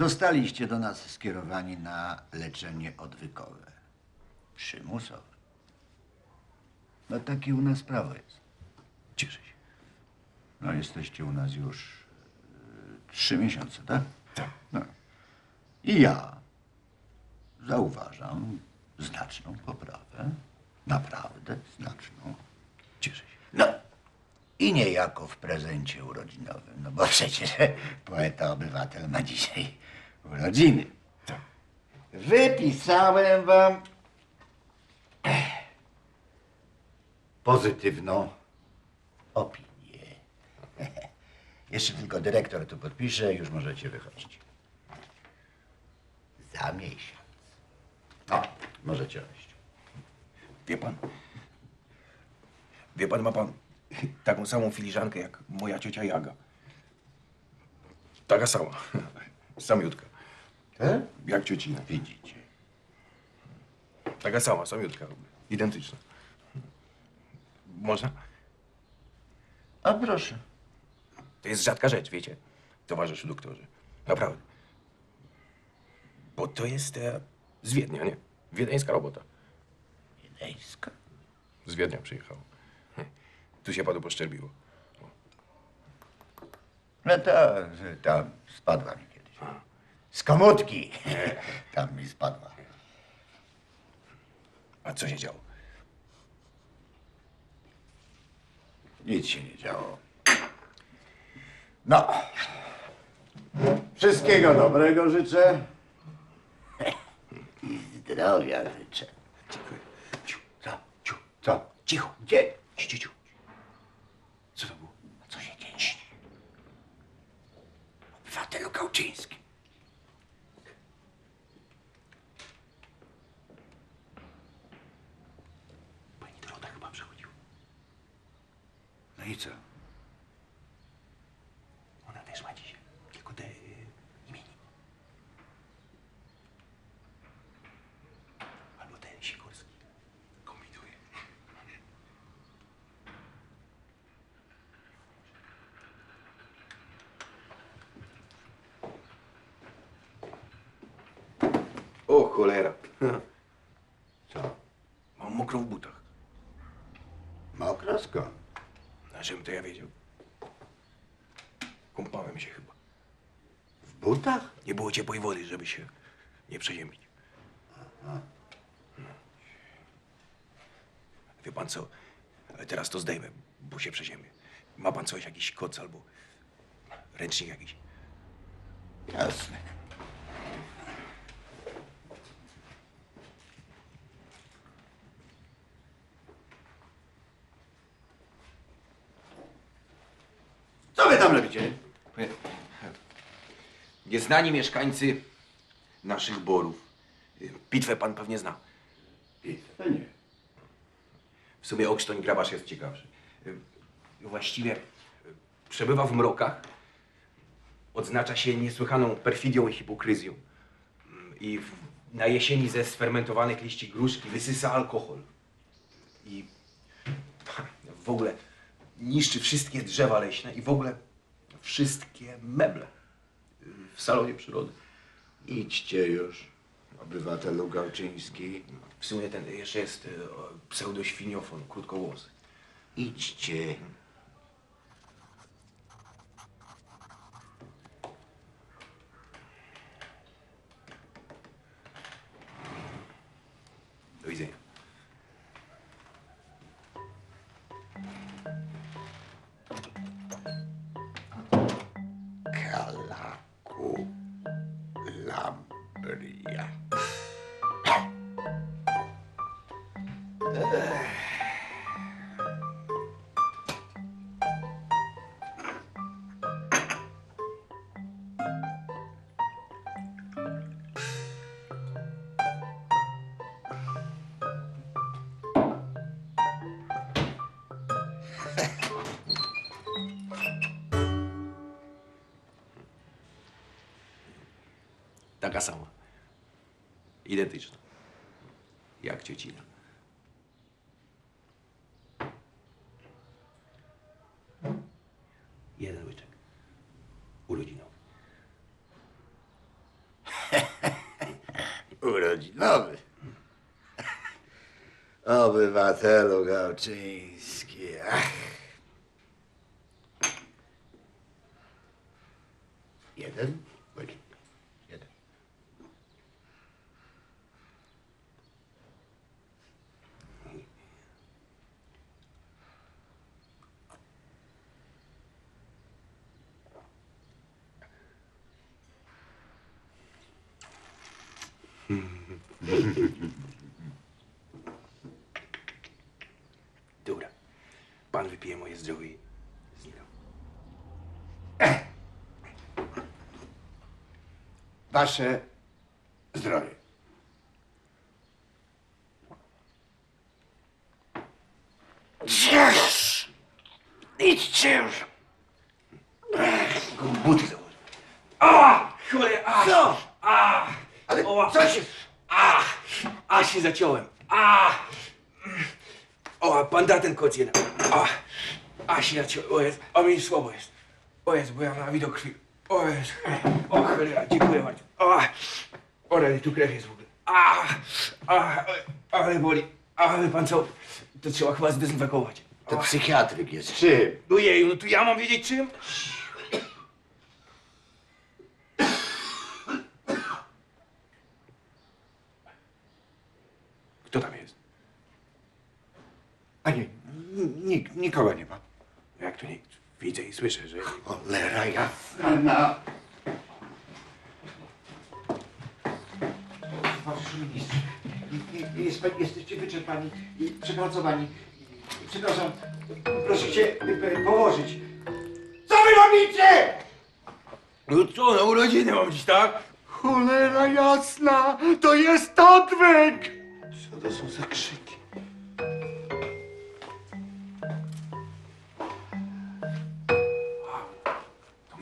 Zostaliście do nas skierowani na leczenie odwykowe. Przymusowe. No takie u nas prawo jest. Cieszę się. No jesteście u nas już y, trzy miesiące, tak? Tak. No. I ja zauważam znaczną poprawę. Naprawdę znaczną. Cieszę się. No i niejako w prezencie urodzinowym, no bo przecież poeta obywatel ma dzisiaj urodziny. Tak. Wypisałem wam pozytywną opinię. Jeszcze tylko dyrektor tu podpisze, już możecie wychodzić. Za miesiąc. No, możecie odejść. Wie pan? Wie pan, ma pan taką samą filiżankę jak moja ciocia Jaga. Taka sama. Samiutka. Tak? Jak ciocina. Widzicie. Taka sama, samiutka. Identyczna. Można? A proszę. To jest rzadka rzecz, wiecie, towarzyszu doktorze. Naprawdę. Bo to jest e, z Wiednia, nie? Wiedeńska robota. Wiedeńska. Z Wiednia przyjechało. Tu się panu poszczerbiło. No to tam spadła mi kiedyś. Z komutki. Tam mi spadła. A co się działo? Nic się nie działo. No. Wszystkiego dobrego życzę. I zdrowia życzę. Dziękuję. Ciu, Co? Ciu, co? cicho. Gdzie? Ciu, ciu, ciu. Co to było? Co się dzieje? Obywatelu Gałczyński. Pani Dorota chyba przechodziła. No i co? Ona też ma dzisiaj. Tylko te y, imieni. Albo ten Sikorski. Kombinuje. O cholera. Co? Mam mokro w butach. Mokro skąd? A żebym to ja wiedział. Kąpałem się chyba. W butach? Nie było ciepłej wody, żeby się nie przeziębić. No. Wie pan co? Ale teraz to zdejmę, bo się przeziębię. Ma pan coś, jakiś koc albo ręcznik jakiś? Jasne. Co wy tam robicie? Nieznani mieszkańcy naszych borów. Pitwę pan pewnie zna. To nie. W sumie Okrztoń Grabarz jest ciekawszy. Właściwie przebywa w mrokach. Odznacza się niesłychaną perfidią i hipokryzją. I w, na jesieni ze sfermentowanych liści gruszki wysysa alkohol. I w ogóle niszczy wszystkie drzewa leśne i w ogóle wszystkie meble w salonie przyrody. Idźcie już, obywatelu Gałczyński. W sumie ten jeszcze jest o, pseudoświniofon, krótkowłosy. Idźcie. Taka sama. Identyczna. Jak ciocina. Jeden łyczek. Urodzinowy. Urodzinowy. Obywatelu Gałczyński. Ach. Jeden? Łyk. Jeden. Dobra. Pan wypije moje zdrowie i znikam. Wasze zdrowie. Yes! Idźcie już! Buty założę. A! Cholera! A! Co? A! Ale O, co się... A! A się zaciąłem. A! O, pan da ten koc jeden. A! A się zaciąłem. O jest, o mi słabo jest. O jest, bo ja mam widok krwi. O. O cholera, dziękuję bardzo. O! O, rany, tu krew jest w ogóle. A! A! Ale boli. Ale pan co? To trzeba chyba zdezynfekować. To psychiatryk jest. Czym? Ojeju, no to ja mam wiedzieć czym? Kto tam jest? A nie, nik, nikogo nie ma. Jak to nikt? Widzę i słyszę, że... Cholera jasna. Towarzyszu ministrze, je- jest, jesteście wyczerpani i przepracowani. Przepraszam, proszę się y, położyć. Co wy robicie? No co, na urodziny mam dziś, tak? Cholera jasna, to jest odwyk! Co to są za krzyki?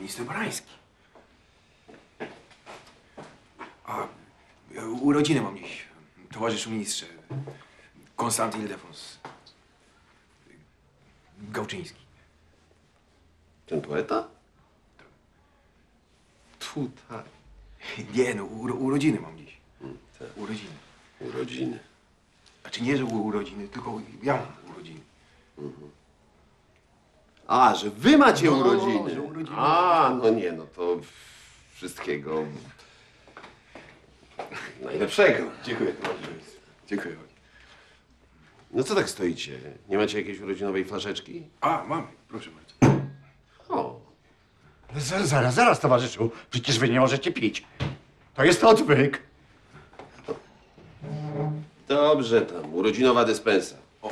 Minister Barański. A, e, urodziny mam dziś. Towarzyszu ministrze. Konstanty Ildefons. Gałczyński. Ten poeta? Tutaj. Nie, no, uro, urodziny mam dziś. tak. Urodziny. Urodziny. Znaczy nie, że u- urodziny, tylko ja mam urodziny. A, że wy macie No, urodziny. że urodziny. A, no nie, no to wszystkiego najlepszego. Dziękuję. Dziękuję. No co tak stoicie? Nie macie jakiejś urodzinowej flaszeczki? A, mamy, proszę bardzo. O, Z- Zaraz, zaraz, towarzyszu. Przecież wy nie możecie pić. To jest odwyk. dobrze tam, urodzinowa dyspensa. O.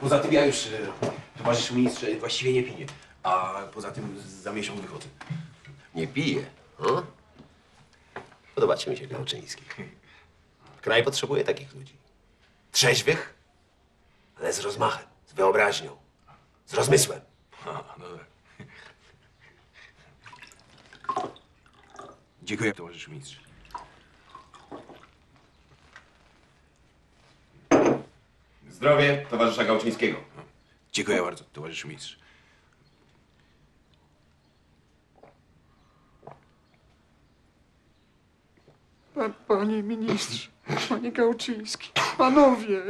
Poza tym ja już, e, towarzyszu ministrze, właściwie nie piję. A poza tym za miesiąc wychodzę. Nie pije. O? Podobacie mi się Gałczyński. Kraj potrzebuje takich ludzi. Trzeźwych, ale z rozmachem, z wyobraźnią, z rozmysłem. A, no tak. Dziękuję, towarzyszu ministrze. Zdrowie towarzysza Gałczyńskiego. Dziękuję bardzo, towarzyszu ministrze. Pa, panie ministrze, panie Gałczyński, panowie.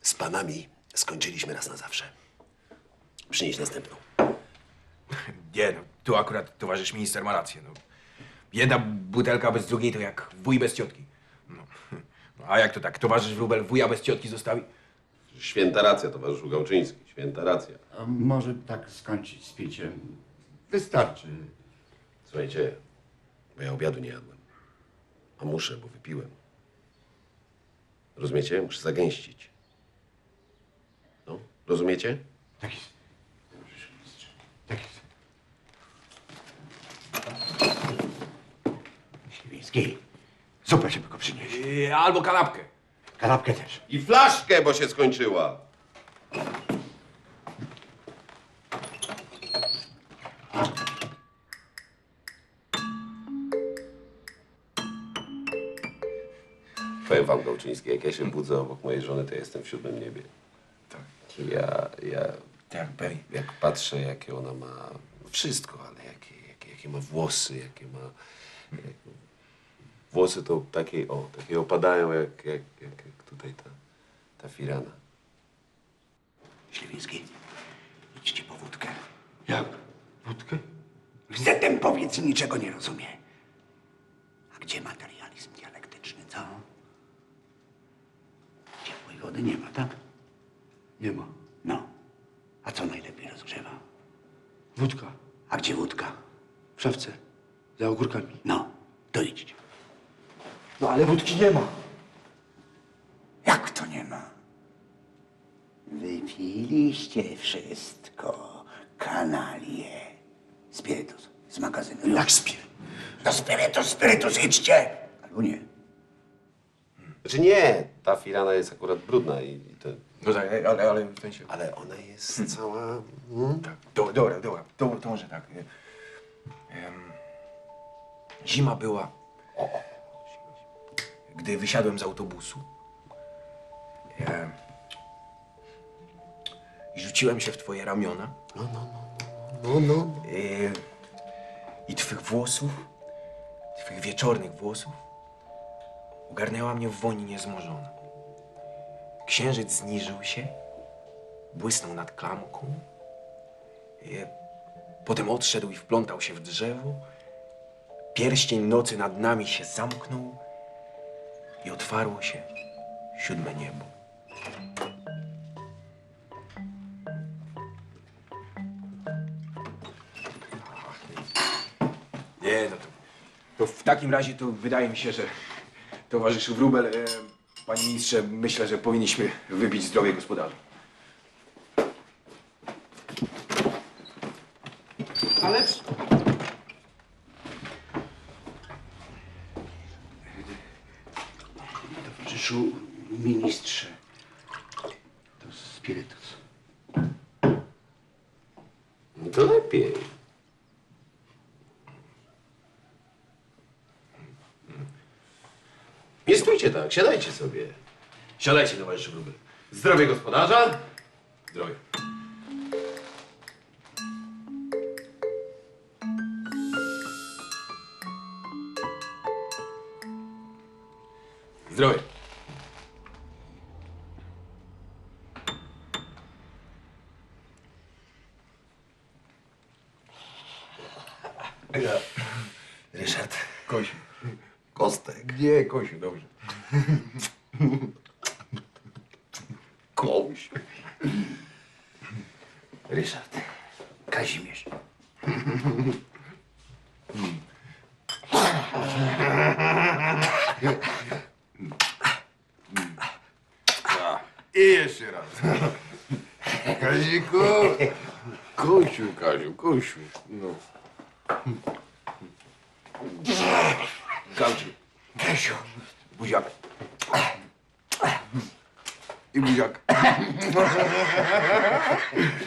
Z panami skończyliśmy raz na zawsze. Przynieś następną. Nie, no, tu akurat towarzysz minister ma rację. No. Jedna butelka bez drugiej to jak wuj bez ciotki. A jak to tak, towarzysz wróbel wuja bez ciotki zostawi? Święta racja, towarzyszu Gałczyński. Święta racja. A może tak skończyć z piciem? Wystarczy. Słuchajcie, bo ja obiadu nie jadłem. A muszę, bo wypiłem. Rozumiecie? Muszę zagęścić. No, rozumiecie? Tak jest. Tak jest. Śliwiński, zupę przynieś. Yy, albo kanapkę. Kanapkę też. I flaszkę, bo się skończyła. Powiem wam, Gołczyński, jak ja się budzę obok mojej żony, to ja jestem w siódmym niebie. Tak. Ja, ja Tak, Bej. jak patrzę, jakie ona ma wszystko, ale jakie, jakie, jakie ma włosy, jakie ma, jak, włosy to takie, o, takie opadają, jak, jak, jak, jak tutaj ta, ta firana. Śliwiński, idźcie po wódkę. Jak? Wódkę? Zatem powiedz, niczego nie rozumie. A gdzie materializm dialektyczny, co? Ciepłej wody nie ma, tak? Nie ma. No. A co najlepiej rozgrzewa? Wódka. A gdzie wódka? W szafce. Za ogórkami. No, to idźcie. No ale wódki nie ma. Jak to nie ma? Wypiliście wszystko. Kanalie. Spirytus z magazynu. Jak spiry? No spirytus, spirytus, idźcie! Albo nie. Znaczy nie, ta firana jest akurat brudna i, i to... No tak, ale, ale w sensie... Ale ona jest cała... Mm, Tak, do, dobra, dobra, to, to może tak. em, zima była, gdy wysiadłem z autobusu i rzuciłem się w twoje ramiona no, no, no, no, no. e, i twych włosów, twych wieczornych włosów ogarnęła mnie w woni niezmożona. Księżyc zniżył się, błysnął nad klamką, e, potem odszedł i wplątał się w drzewo. Pierścień nocy nad nami się zamknął i otwarło się siódme niebo. Nie, no to, to w takim razie to wydaje mi się, że towarzyszu Wróbel, e, panie ministrze, myślę, że powinniśmy wybić zdrowie gospodarza. Ależ... Towarzyszu ministrze. To spirytus. No to lepiej. Nie stójcie tak, siadajcie sobie. Siadajcie, towarzyszu Grubel. Zdrowie gospodarza. Zdrowie. Zdrowie. Ryszard. Kosiu. Kostek. Nie, Kosiu, dobrze. Koś. Ryszard. Kazimierz. I jeszcze raz. Kaziku. Kosiu, Kaziu, Kosiu. No. Kauciu. Kasiu. Buziak. I buziak.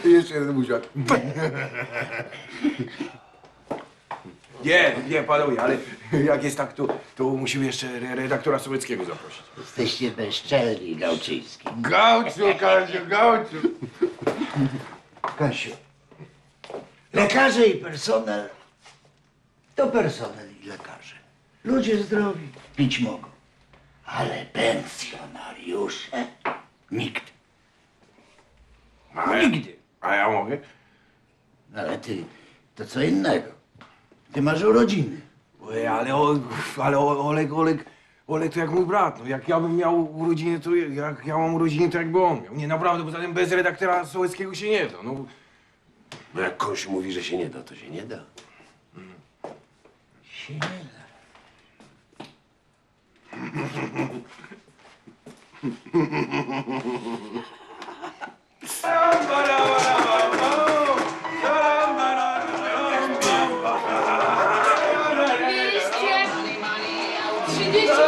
I jeszcze jeden buziak. Nie, nie, panowie, ale jak jest tak, to, to musimy jeszcze re- redaktora Sowieckiego zaprosić. Jesteście bezczelni, Gałczyński. Gauciu, Kaziu, gauciu. Kasiu. Lekarze i personel to personel i lekarze. Ludzie zdrowi pić mogą. Ale pensjonariusze? Nikt. A ja, Nigdy. a ja mogę? No Ale ty, to co innego. Ty masz urodziny. Oj, ale, o, ale o- Oleg, Oleg, Oleg to jak mój brat. No, jak ja bym miał urodziny, to jak ja mam urodziny, to jakby on miał. Nie, naprawdę, poza tym bez redaktora Sołeckiego się nie da. No, No jak Koś mówi, że się nie da, to się nie da. Się nie da. she did.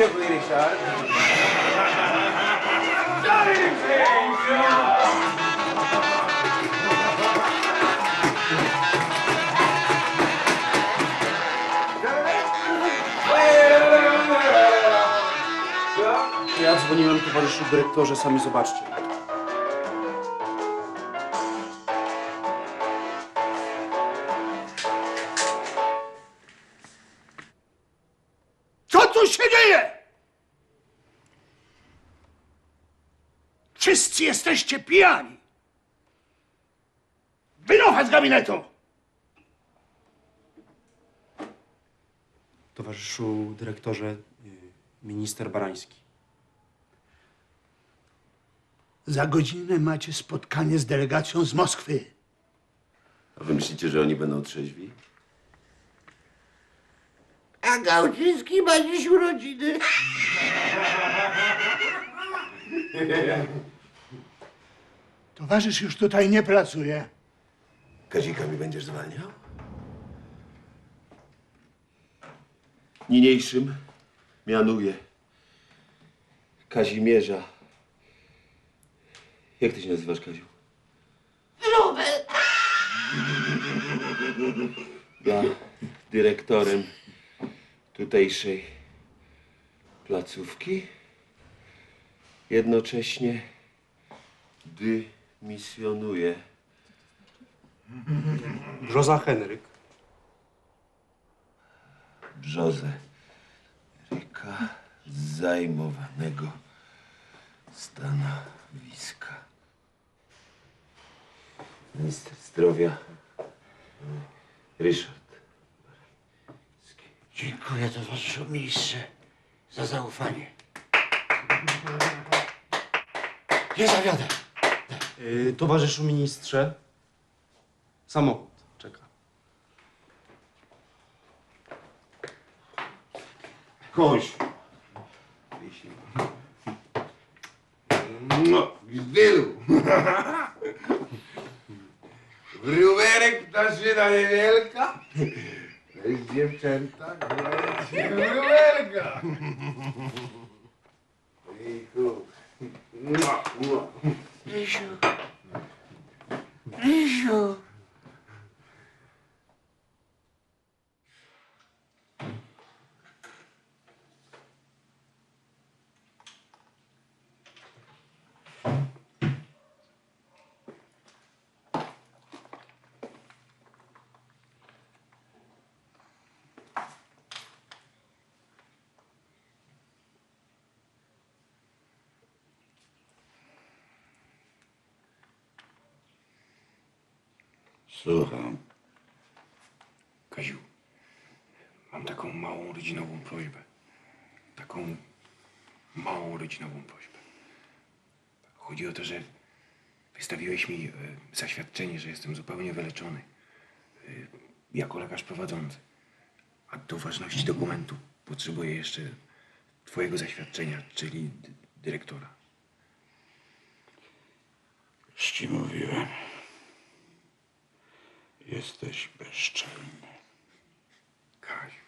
Nie oczekuj, Ryszard. Ja dzwoniłem towarzyszu dyrektorze, sami zobaczcie. Jesteście pijani. Wynocha z gabinetu! Towarzyszu dyrektorze, y, minister Barański. Za godzinę macie spotkanie z delegacją z Moskwy. A wy myślicie, że oni będą trzeźwi? A Gałczyński ma dziś urodziny. Towarzysz już tutaj nie pracuje. Kazika mi będziesz zwalniał? Niniejszym mianuję Kazimierza. Jak ty się nazywasz, Kaziu? Robert! Ja dyrektorem tutejszej placówki. Jednocześnie dymisjonuję. Brzoza Henryk. brzozę Ryka zajmowanego stanowiska. Minister zdrowia Ryszard. Dziękuję towarzyszu ministrze za zaufanie. Nie zawiodę. Y, towarzyszu ministrze, samochód czeka. Koś. No, gzdylu. Wrówerek, ptaszyna niewielka. Jest dziewczęta, wrówerka. Ejku. Mua, mua. Bisous. Bisous. Słucham. Kaziu, mam taką małą rodzinową prośbę. Taką małą rodzinową prośbę. Chodzi o to, że wystawiłeś mi e, zaświadczenie, że jestem zupełnie wyleczony. E, jako lekarz prowadzący. A do ważności dokumentu potrzebuję jeszcze twojego zaświadczenia, czyli dyrektora. Już ci mówiłem. Jesteś bezczelny. Kaziu,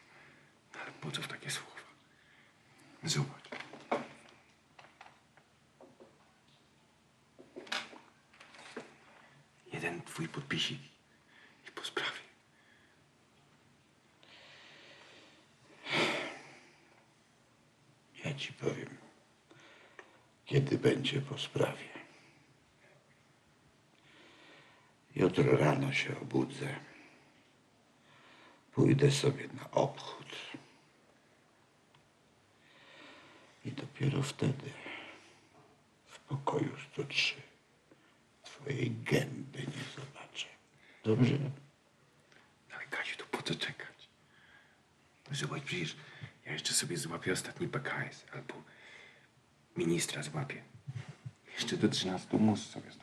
ale po co w takie słowa? Zobacz. Jeden twój podpisik i po sprawie. Ja ci powiem, kiedy będzie po sprawie. Jutro rano się obudzę. Pójdę sobie na obchód. I dopiero wtedy w pokoju 103 twojej gęby nie zobaczę. Dobrze? Ale Kaziu, to po co czekać? Zobacz, przecież ja jeszcze sobie złapię ostatni PKS albo ministra złapię. Jeszcze do 13 mus sobie zdążę.